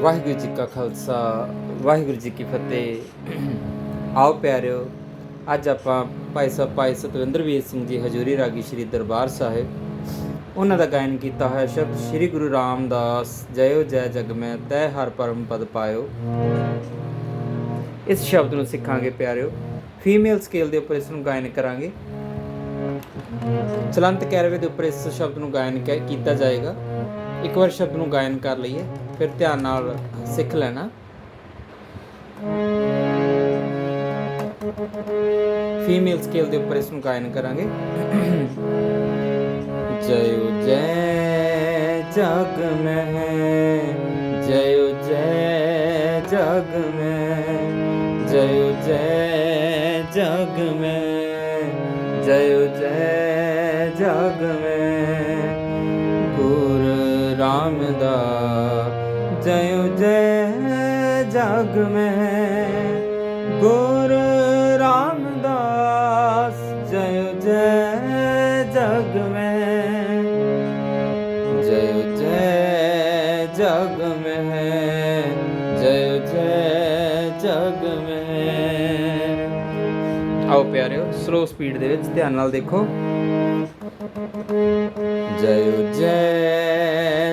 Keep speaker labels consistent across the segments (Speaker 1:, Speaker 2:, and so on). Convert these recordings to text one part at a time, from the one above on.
Speaker 1: ਵਾਹਿਗੁਰੂ ਜੀ ਕਾ ਖਾਲਸਾ, ਵਾਹਿਗੁਰੂ ਜੀ ਕੀ ਫਤਿਹ। ਆਓ ਪਿਆਰਿਓ, ਅੱਜ ਆਪਾਂ ਭਾਈ ਸਾਹਿਬ, ਭਾਈ ਸਤਵਿੰਦਰ ਵੀਰ ਸਿੰਘ ਜੀ ਹਜੂਰੀ ਰਾਗੀ ਸ਼੍ਰੀ ਦਰਬਾਰ ਸਾਹਿਬ, ਉਹਨਾਂ ਦਾ ਗਾਇਨ ਕੀਤਾ ਹੋਇਆ ਸ਼ਬਦ ਸ਼੍ਰੀ ਗੁਰੂ ਰਾਮਦਾਸ ਜਯੋ ਜੈ ਜਗ ਮੈਂ, ਤੈ ਹਰ ਪਰਮ ਪਦ ਪਾਇਓ। ਇਸ ਸ਼ਬਦ ਨੂੰ ਸਿੱਖਾਂਗੇ ਪਿਆਰਿਓ। ਫੀਮੇਲ ਸਕੇਲ ਦੇ ਉੱਪਰ ਇਸ ਨੂੰ ਗਾਇਨ ਕਰਾਂਗੇ। ਚਲੰਤ ਕੈਰਵੇ ਦੇ ਉੱਪਰ ਇਸ ਸ਼ਬਦ ਨੂੰ ਗਾਇਨ ਕ- ਕੀਤਾ ਜਾਏਗਾ। ਇੱਕ ਵਾਰ ਸ਼ਬਦ ਨੂੰ ਗਾਇਨ ਕਰ ਲਈਏ। ਫਿਰ ਧਿਆਨ ਨਾਲ ਸਿੱਖ ਲੈਣਾ। ਫੀਮੇਲ ਸਕੇਲ ਦੇ ਉੱਪਰ ਇਸ ਨੂੰ ਗਾਇਨ ਕਰਾਂਗੇ। ਜਯੋ ਜੈ ਜਗ ਮੈਂ, ਜਯੋ ਜੈ ਜਗ ਮੈਂ, ਜਯੋ ਜੈ ਜਗ ਮੈਂ, ਜਯੋ ਜੈ ਜਗ ਮੈਂ। ਗੁਰ ਰਾਮਦਾਸ ਜਯੋ ਜੈ ਜਗ ਮਹਿ ਗੁਰ ਰਾਮਦਾਸ ਜਯੋ ਜੈ ਜਗ ਮਹਿ ਜਯੋ ਜੈ ਜਗ ਮਹਿ ਜਯੋ ਜੈ ਜਗ ਮਹਿ ਆਓ ਪਿਆਰਿਓ ਸਲੋ ਸਪੀਡ ਦੇ ਵਿੱਚ ਧਿਆਨ ਨਾਲ ਦੇਖੋ। ਜੈ ਜੈ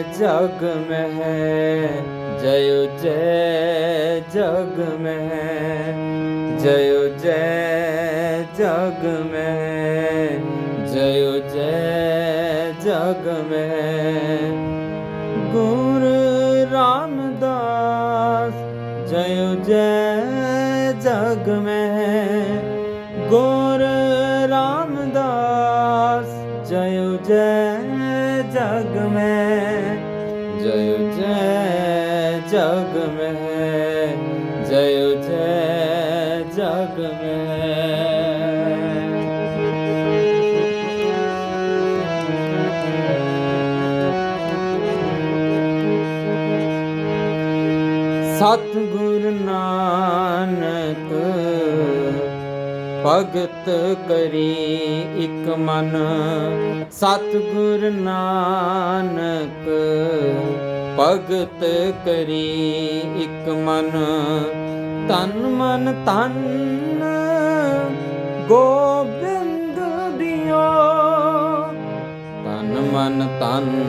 Speaker 1: ਜਗ ਮਹਿ ਜਯੋ ਜੈ ਜਗ ਮਹਿ ਜਯੋ ਜੈ ਜਗ ਮਹਿ ਜਯੋ ਜੈ ਜਗ ਮਹਿ ਗੁਰ ਰਾਮਦਾਸ ਜਯੋ ਜੈ ਜਗ ਮਹਿ ਗੁਰ ਰਾਮਦਾਸ ਜਯੋ ਜੈ ਜਗ ਮਹਿ ਜਯੋ ਜੈ ਜਗ ਮਹਿ ਜਯੋ ਜੈ ਜਗ ਮਹਿ ਸਤਿਗੁਰ ਨਾਨਕ ਭਗਤ ਕਰੀ ਇਕ ਮਨ। ਸਤਿਗੁਰ ਨਾਨਕ, ਭਗਤ ਕਰੀ ਇਕ ਮਨ। ਤਨ ਮਨ ਤਨ ਗੋਬਿੰਦ ਦਿਓ। ਤਨ ਮਨ ਤਨ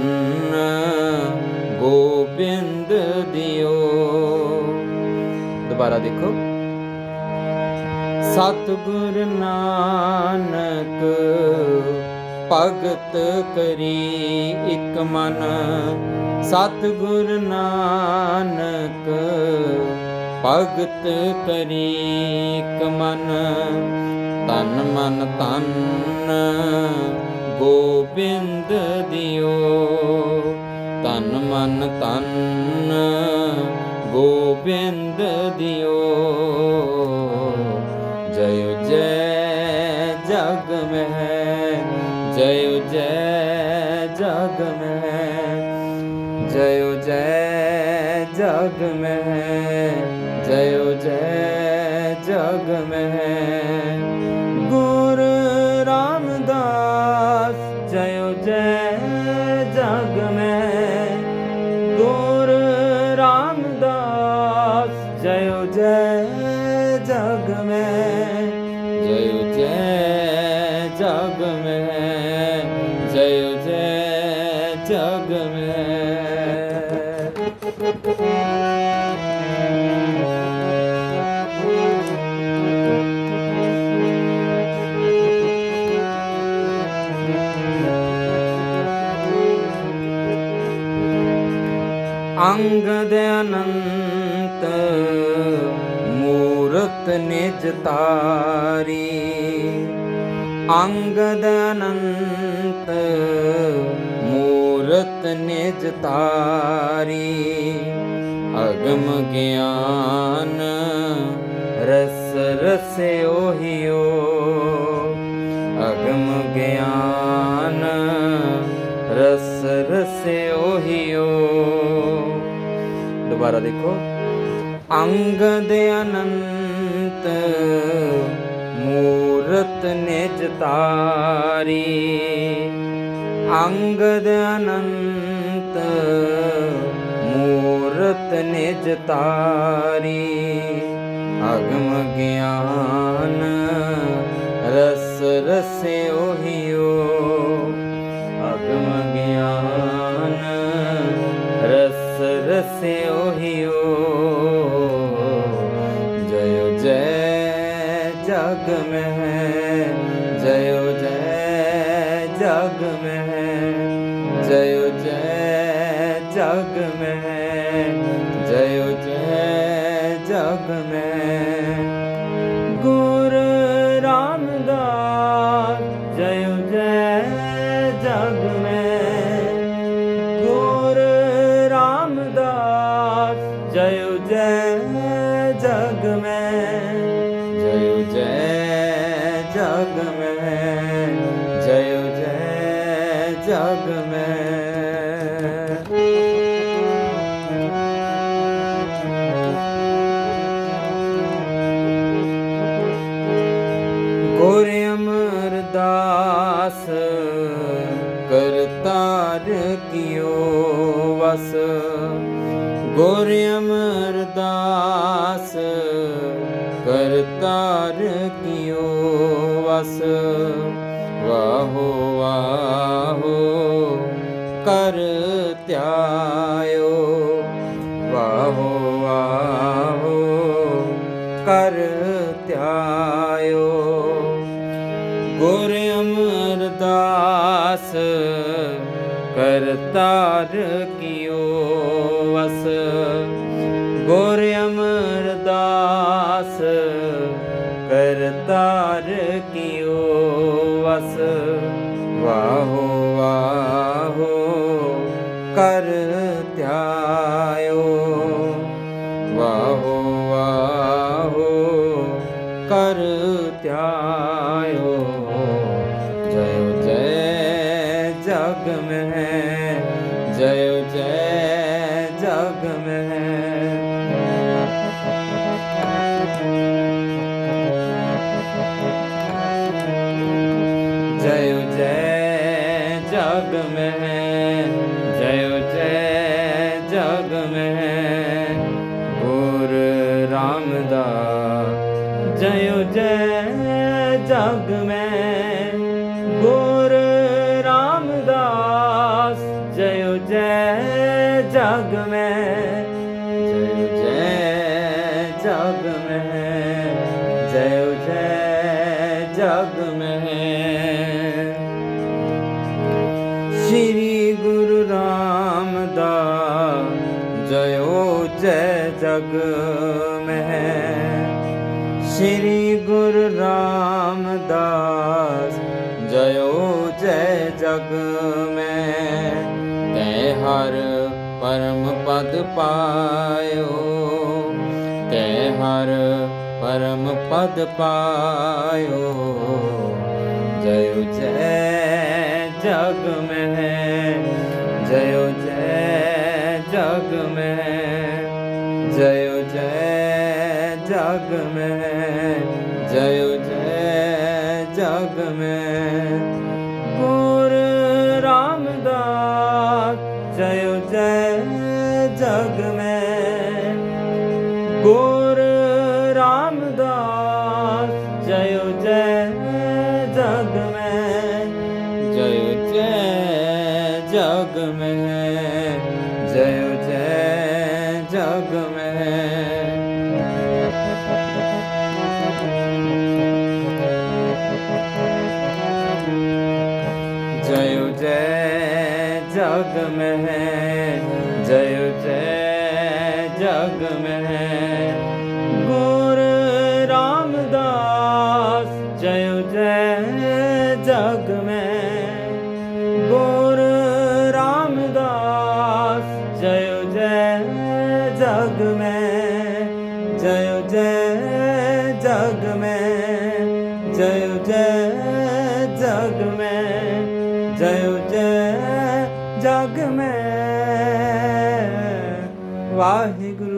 Speaker 1: ਗੋਬਿੰਦ ਦਿਓ। ਦੁਬਾਰਾ ਦੇਖੋ। ਸਤਿਗੁਰ ਨਾਨਕ, ਭਗਤ ਕਰੀ ਇਕ ਮਨ। ਸਤਿਗੁਰ ਨਾਨਕ, ਭਗਤ ਕਰੀ ਇਕ ਮਨ। ਤਨ ਮਨ ਤਨ ਗੋਬਿੰਦ ਦਿਓ। ਤਨ ਮਨ ਤਨ ਗੋਬਿੰਦ ਦਿਓ। ਜੈ ਜਗ ਮਹਿ ਜਯੋ ਜੈ ਜਗ ਮਹਿ ਜਯੋ ਜੈ ਜਗ ਮਹਿ ਗੁਰ ਰਾਮਦਾਸ ਜਯੋ ਜੈ ਜਗ ਮਹਿ ਗੁਰ ਰਾਮਦਾਸ ਜਯੋ ਜੈ ਜਗ ਮਹਿ ਅੰਗਦ ਅਨੰਤ ਮੂਰਤ ਨਿਜ ਤਾਰੀ। ਅੰਗਦ ਅਨੰਤ ਨਿਜ ਤਾਰੀ ਅਗਮ ਗਿਆਨ ਰਸ ਰਸ ਓਹਿਓ ਅਗਮ ਗਿਆਨ ਰਸ ਰਸ ਓਹਿਓ ਦੁਬਾਰਾ ਦੇਖੋ। ਅੰਗ ਦੇ ਅਨੰਤ ਮੂਰਤ ਨਿਜ ਤਾਰੀ ਅੰਗਦ ਅਨੰਦ ਮੂਰਤ ਨਿਜ ਤਾਰੀ, ਅਗਮ ਗਿਆਨ, ਰਸ ਰਸੇ ਓਹਿਓ ਅਗਮ ਗਿਆਨ, ਰਸ ਰਸੇ ਓਹਿਓ ਜਯੋ ਜੈ ਜਗ ਮਹਿ, ਜਯੋ ਜਗ ਮੈਂ। ਗੋਰ ਰਾਮਦਾਸ, ਜਯੋ ਜੈ ਜਗ ਮੈਂ। ਜਯੋ ਜੈ ਜਗ ਮੈਂ। ਜਯੋ ਜੈ ਜਗ ਮੈਂ। ਗੁਰ ਅਮਰਦਾਸ ਕਰਤਾਰ ਕੀਓ ਵਸ। ਵਾਹੋ ਵਾਹੋ, ਕਰ ਧਿਆਇਓ। ਵਾਹੋ ਵਾਹੋ, ਕਰ ਧਿਆਇਓ। ਗੁਰ ਅਮਰਦਾਸ ਕਰਤਾਰ ਕੀਓ ਵਸ ਗੁਰ ਅਮਰਦਾਸ ਕਰਤਾਰ ਕੀਓ ਵਸ। ਵਾਹੋ ਵਾਹੋ, ਕਰ ਧਿਆਇਓ। ਵਾਹੋ ਵਾਹੋ, ਕਰ ਧਿਆਇਓ। ਜਯੋ ਜੈ, ਜਗ ਮਹਿ ਜਯੋ ਜੈ ਜਗ ਮਹਿ ਗੁਰ ਰਾਮਦਾਸ ਜਯੋ ਜੈ ਜਗ ਮੈਂ ਜਗ ਮਹਿ। ਸ੍ਰੀ ਗੁਰੂ ਰਾਮਦਾਸ ਜਯੋ ਜੈ ਜਗ ਮੈਂ ਤੈ ਹਰ ਪਰਮ ਪਦ ਪਾਇਓ। ਤੈ ਹਰ ਪਰਮ ਪਦ ਪਾਇਓ। ਜਯੋ ਜੈ ਜਗ ਮਹਿ। ਜਯੋ ਜੈ ਜਗ ਮਹਿ। ਗੁਰ ਰਾਮਦਾਸ, ਜਯੋ ਜੈ ਜਗ ਮੈਂ। ਜਯੋ ਜੈ ਜਗ ਮੈਂ। ਜਯੋ ਜੈ ਜਗ ਮੈਂ। ਜਯੋ ਜੈ ਜਗ ਮਹਿ ਜਗ ਮੈਂ। ਗੁਰ ਰਾਮਦਾਸ, ਜਯੋ ਜੈ ਜਗ ਮੈਂ। ਜਯੋ ਜੈ ਜਗ ਮੈਂ। ਜਯੋ ਜੈ ਜਗ ਮੈਂ। ਜਯੋ ਜੈ ਜਗ ਮੈਂ। ਵਾਹਿਗੁਰੂ